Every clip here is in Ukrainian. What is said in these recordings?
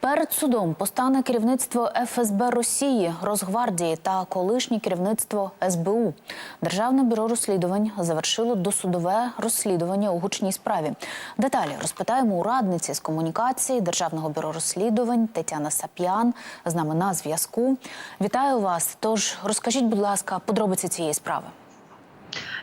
Перед судом постане керівництво ФСБ Росії, Росгвардії та колишнє керівництво СБУ. Державне бюро розслідувань завершило досудове розслідування у гучній справі. Деталі розпитаємо у радниці з комунікації Державного бюро розслідувань Тетяна Сап'ян з нами на зв'язку. Вітаю вас. Тож розкажіть, будь ласка, подробиці цієї справи.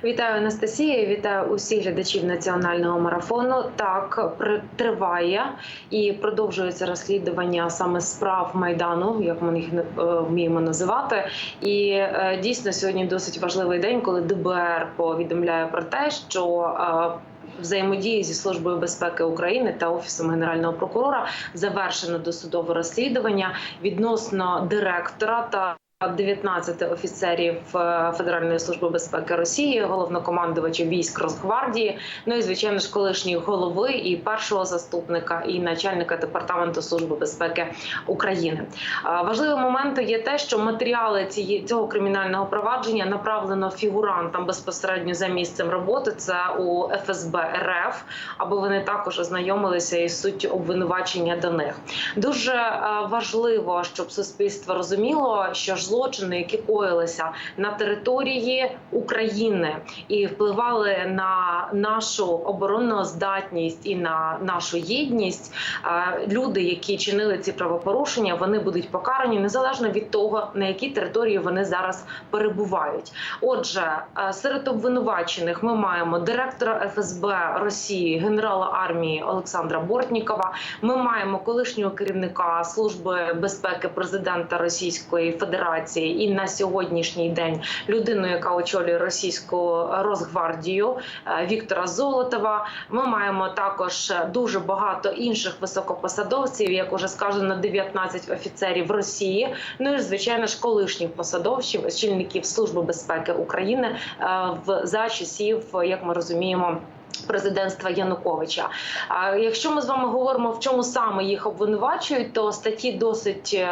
Вітаю Анастасія, вітаю усіх глядачів національного марафону. Так триває і продовжується розслідування саме справ майдану, як ми їх е, вміємо називати. І е, дійсно сьогодні досить важливий день, коли ДБР повідомляє про те, що е, Взаємодії зі службою безпеки України та офісом генерального прокурора завершено досудове розслідування відносно директора та 19 офіцерів е, Федеральної служби безпеки Росії, головнокомандувача військ Росгвардії, ну і звичайно ж колишньої голови і першого заступника, і начальника департаменту служби безпеки України. Е, Важливим моментом є те, що матеріали цієї цього кримінального провадження направлено фігурантам безпосередньо за місцем роботи. Це у ФСБ РФ, аби вони також ознайомилися із суттю обвинувачення до них. Дуже е, важливо, щоб суспільство розуміло, що ж злочини, які коїлися на території України і впливали на нашу оборонну здатність і на нашу єдність, е, люди, які чинили ці правопорушення, вони будуть покарані незалежно від того, на якій території вони зараз перебувають. Отже, е, серед обвинувачених ми маємо директора ФСБ Росії, генерала армії Олександра Бортнікова. Ми маємо колишнього керівника служби безпеки президента Російської Федерації і на сьогоднішній день людину, яка очолює російську Росгвардію е, Віктора Золотова. Ми маємо також дуже багато інших високопосадовців, як уже сказано, 19 офіцерів Росії. Ну і звичайно ж колишніх посадовців, очільників служби безпеки України е, в за часів, як ми розуміємо. Президентства Януковича. А якщо ми з вами говоримо, в чому саме їх обвинувачують, то статті досить е,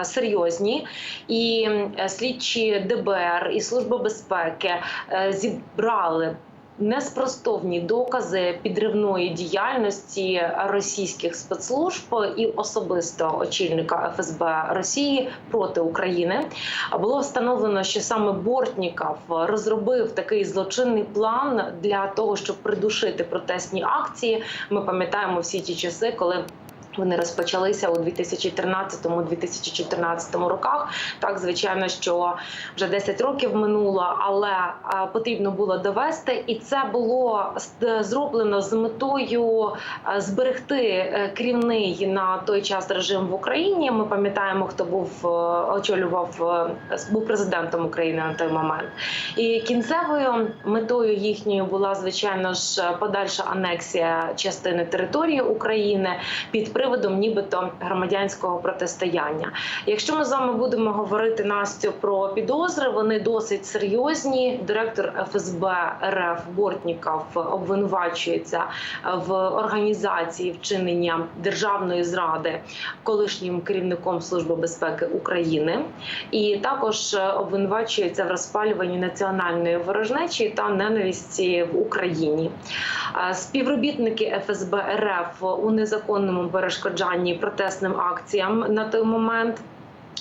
е, серйозні, і е, слідчі ДБР і Служба безпеки зібрали. Неспростовні докази підривної діяльності російських спецслужб і особисто очільника ФСБ Росії проти України було встановлено, що саме Бортніков розробив такий злочинний план для того, щоб придушити протестні акції. Ми пам'ятаємо всі ті часи, коли. Вони розпочалися у 2013-2014 роках. Так, звичайно, що вже 10 років минуло, але потрібно було довести, і це було з- зроблено з метою зберегти е, керівний на той час режим в Україні. Ми пам'ятаємо, хто був е, очолював е, був президентом України на той момент. І кінцевою метою їхньою була звичайно ж подальша анексія частини території України під приводом нібито громадянського протистояння. Якщо ми з вами будемо говорити Настю про підозри, вони досить серйозні. Директор ФСБ РФ Бортніков обвинувачується в організації вчинення державної зради колишнім керівником Служби безпеки України, і також обвинувачується в розпалюванні національної ворожнечі та ненависті в Україні. Е, Співробітники ФСБ РФ у незаконному перешкоджанні протестним акціям на той момент.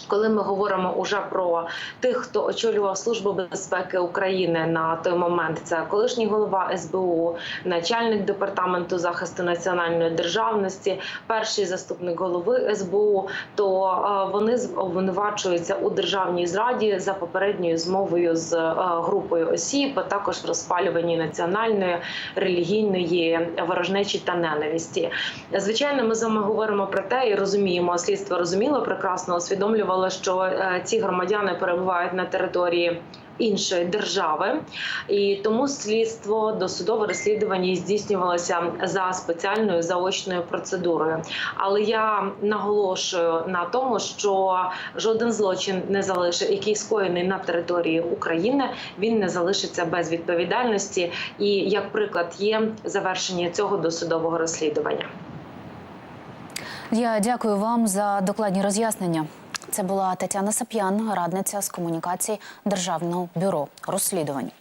Коли ми говоримо уже про тих, хто очолював службу безпеки України на той момент, це колишній голова СБУ, начальник департаменту захисту національної державності, перший заступник голови СБУ, то е, вони обвинувачуються у державній зраді за попередньою змовою з е, групою осіб, а також розпалюванні національної релігійної ворожнечі та ненависті. Звичайно, ми з вами говоримо про те і розуміємо, слідство розуміло прекрасно усвідомлювало, що е, ці громадяни перебувають на території. Іншої держави, і тому слідство досудове розслідування здійснювалося за спеціальною заочною процедурою. Але я наголошую на тому, що жоден злочин не залишив, який скоєний на території України, він не залишиться без відповідальності. І як приклад є завершення цього досудового розслідування. Я дякую вам за докладні роз'яснення. Це була Тетяна Сап'ян, радниця з комунікації Державного бюро розслідувань.